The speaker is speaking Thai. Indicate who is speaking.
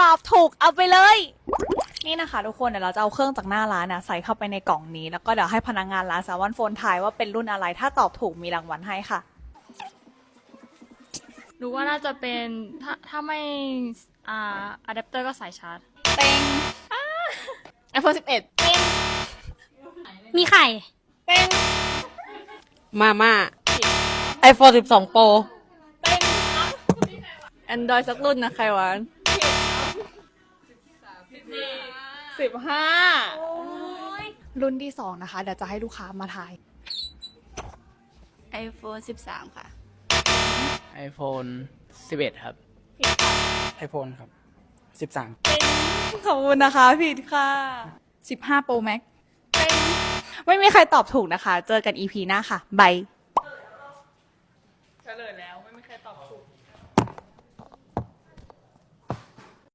Speaker 1: ตอบถูกเอาไปเลย นี่นะคะทุกคนเดี๋ยวเราจะเอาเครื่องจากหน้าร้านนะใส่เข้าไปในกล่องนี้ แล้วก็เดี๋ยวให้พนักงานร้านสาวันโฟนทายว่าเป็นรุ่นอะไร ถ้าตอบถูกมีรางวัลให้ค่ะ
Speaker 2: หนูว่าน่าจะเป็นถ้าถ้าไม่อ่าอะแดปเตอร์ก็สายชาร์จ
Speaker 1: เต็งไ
Speaker 3: อโฟนสิบเอ็ด
Speaker 4: มีไข่
Speaker 1: เต็ง
Speaker 5: มาม่าไอโฟน12 Pro
Speaker 1: เต็ง
Speaker 3: แอนดรอยสักรุ่นนะใครวะ
Speaker 1: สิบห้ารุ่นที่สองนะคะเดี๋ยวจะให้ลูกค้ามาทาย
Speaker 3: iPhone 13 ค่ะ
Speaker 6: iPhone 11 ครับ iPhone ครับ
Speaker 1: 13 ขอบคุณนะคะ ผิดค่ะ 15 Pro Max ไม่มีใครตอบถูกนะคะ เจอกัน EP หน้าค่ะ บาย เฉลยแล้ว ไม่มีใครตอบถูก